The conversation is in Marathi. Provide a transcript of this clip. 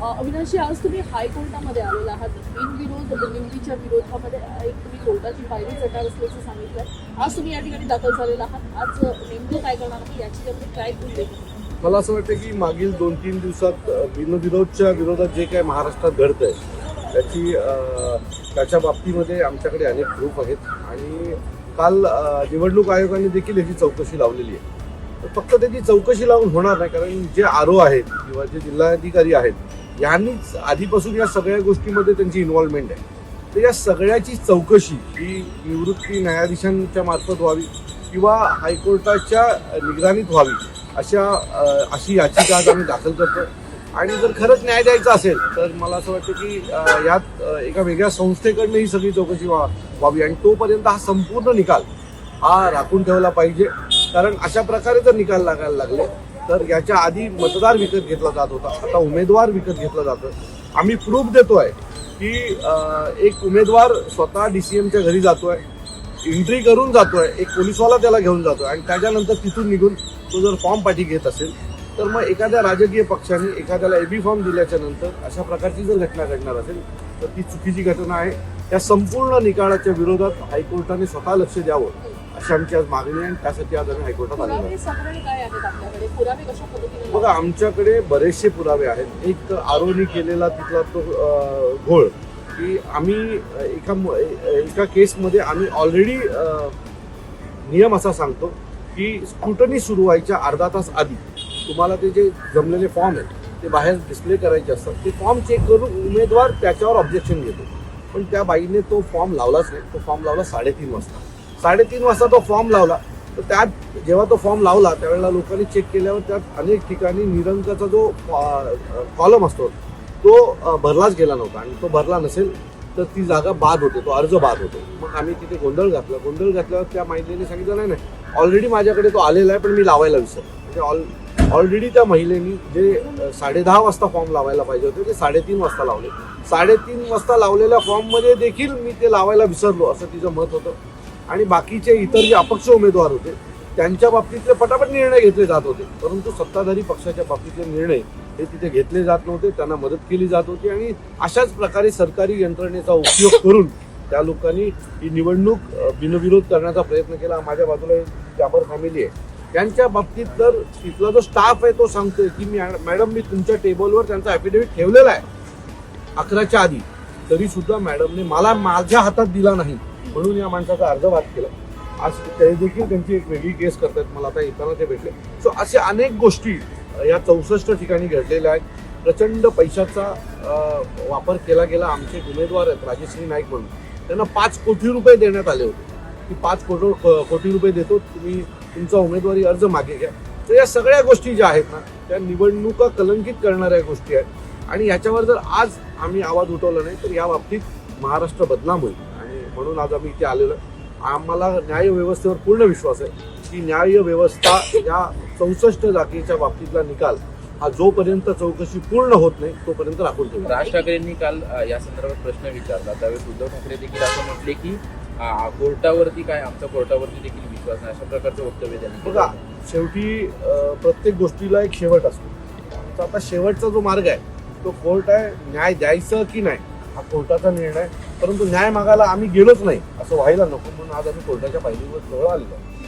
अविनाशी आज तुम्ही हायकोर्टामध्ये आलेला आहात. बिनविरोध निवडीच्या विरोधामध्ये एक तुम्ही कोर्टाची पायरी चढणार असल्याचं सांगितलं आज तुम्ही या ठिकाणी दाखल झालेला आहात. आज नेमकं काय करणार याची याच्यामध्ये काय उल्लेख मला असं वाटतं की मागील दोन तीन दिवसात बिनविरोधच्या विरोधात जे काय महाराष्ट्रात घडत आहे त्याची त्याच्या बाबतीमध्ये आमच्याकडे अनेक प्रूफ आहेत. आणि काल निवडणूक आयोगाने देखील याची चौकशी लावलेली आहे. तर फक्त त्याची चौकशी लावून होणार नाही कारण जे आरो आहेत किंवा जे जिल्हाधिकारी आहेत यांनीच आधीपासून या सगळ्या गोष्टीमध्ये त्यांची इन्व्हॉल्वमेंट आहे. तर या सगळ्याची चौकशी ही निवृत्ती न्यायाधीशांच्या मार्फत व्हावी किंवा हायकोर्टाच्या निगराणीत व्हावी अशा अशी याचिका आज आम्ही दाखल करतो आणि जर खरंच न्याय द्यायचा असेल तर मला असं वाटतं की यात एका वेगळ्या संस्थेकडनं ही सगळी चौकशी व्हा- व्हावी. आणि तोपर्यंत हा संपूर्ण निकाल हा राखून ठेवला पाहिजे. कारण अशा प्रकारे जर निकाल लागायला लागले तर याच्या आधी मतदार विकत घेतला जात होता. आता उमेदवार विकत घेतला जातो आम्ही प्रूफ देतोय की एक उमेदवार स्वतः डी सी एमच्या घरी जातोय एंट्री करून जातोय एक पोलिसवाला त्याला घेऊन जातोय आणि त्याच्यानंतर तिथून निघून तो जर फॉर्म पाठी घेत असेल तर मग एखाद्या राजकीय पक्षाने एखाद्याला एबी फॉर्म दिल्याच्या नंतर अशा प्रकारची जर घटना घडणार असेल तर ती चुकीची घटना आहे. या संपूर्ण निकालाच्या विरोधात हायकोर्टाने स्वतः लक्ष द्यावं. अशी आमची आज मागणी आणि त्यासाठी आज आम्ही हायकोर्टात आलेलो बघा आमच्याकडे बरेचसे पुरावे आहेत. एक आरोनी केलेला तिथला तो घोळ की आम्ही एका एका केसमध्ये आम्ही ऑलरेडी नियम असा सांगतो की स्क्रुटनी सुरू व्हायच्या अर्धा तास आधी तुम्हाला ते जे जमलेले फॉर्म आहेत ते बाहेर डिस्प्ले करायचे असतात. ते फॉर्म चेक करून उमेदवार त्याच्यावर ऑब्जेक्शन घेतो. पण त्या बाईने तो फॉर्म लावलाच नाही. तो फॉर्म लावला साडेतीन वाजता. साडेतीन वाजता तो फॉर्म लावला. तर त्यात जेव्हा तो फॉर्म लावला त्यावेळेला लोकांनी चेक केल्यावर त्यात अनेक ठिकाणी निरंकाचा जो कॉलम असतो तो भरलाच गेला नव्हता. आणि तो भरला नसेल तर ती जागा बाद होते तो अर्ज बाद होतो. मग आम्ही तिथे गोंधळ घातला. गोंधळ घातल्यावर त्या महिलेने सांगितलं नाही नाही ऑलरेडी माझ्याकडे तो आलेला आहे पण मी लावायला विसरलो. म्हणजे ऑल ऑलरेडी त्या महिलेनी जे साडे साडेदहा वाजता फॉर्म लावायला पाहिजे होते ते साडेतीन वाजता लावले. साडेतीन वाजता लावलेल्या फॉर्ममध्ये देखील मी ते लावायला विसरलो असं तिचं मत होतं. आणि बाकीचे इतर जे अपक्ष उमेदवार होते त्यांच्या बाबतीतले पटापट निर्णय घेतले जात होते. परंतु सत्ताधारी पक्षाच्या बाबतीतले निर्णय हे तिथे घेतले जात नव्हते त्यांना मदत केली जात होती आणि अशाच प्रकारे सरकारी यंत्रणेचा उपयोग करून त्या लोकांनी ही निवडणूक बिनविरोध करण्याचा प्रयत्न केला. माझ्या बाजूला एक जाबर फॅमिली आहे. त्यांच्या बाबतीत तर तिथला जो स्टाफ आहे तो सांगतोय की मी मॅडम मी तुमच्या टेबलवर त्यांचा ॲफिडेव्हिट ठेवलेला आहे. अकराच्या आधी. तरी सुद्धा मॅडमने मला माझ्या हातात दिला नाही. म्हणून या माणसाचा अर्ज वाद केला. आज ते देखील त्यांची एक वेगळी केस करतात. मला आता येताना ते भेटले. सो असे अनेक गोष्टी या चौसष्ट ठिकाणी घडलेल्या आहेत. प्रचंड पैशाचा वापर केला गेला. आमचे उमेदवार आहेत राजश्री नाईक म्हणून. त्यांना पाच कोटी रुपये देण्यात आले होते. की पाच कोटी कोटी रुपये देतो. तुम्ही तुमचा उमेदवारी अर्ज मागे घ्या. तर या सगळ्या गोष्टी ज्या आहेत ना त्या निवडणुका कलंकित करणाऱ्या गोष्टी आहेत. आणि याच्यावर जर आज आम्ही आवाज उठवला नाही तर या बाबतीत महाराष्ट्र बदनाम होईल. म्हणून आज आम्ही इथे आलेलो. आम्हाला न्याय व्यवस्थेवर पूर्ण विश्वास आहे की न्याय व्यवस्था या चौसष्ट जागेच्या बाबतीतला निकाल हा जोपर्यंत चौकशी पूर्ण होत नाही तोपर्यंत राखून ठेवला राज ठाकरेंनी काल या संदर्भात प्रश्न विचारला त्यावेळेस उद्धव ठाकरे देखील असं म्हटले की कोर्टावरती काय आमचा कोर्टावरती देखील विश्वास नाही अशा प्रकारचं वक्तव्य त्यांनी. बघा शेवटी प्रत्येक गोष्टीला एक शेवट असतो तर आता शेवटचा जो मार्ग आहे तो कोर्ट आहे न्याय द्यायचं की नाही हा कोर्टाचा निर्णय. परंतु न्याय मागायला आम्ही गेलोच नाही असं व्हायला नको. म्हणून आज आम्ही कोर्टाच्या पायरीवर जवळ आलेलो आहे.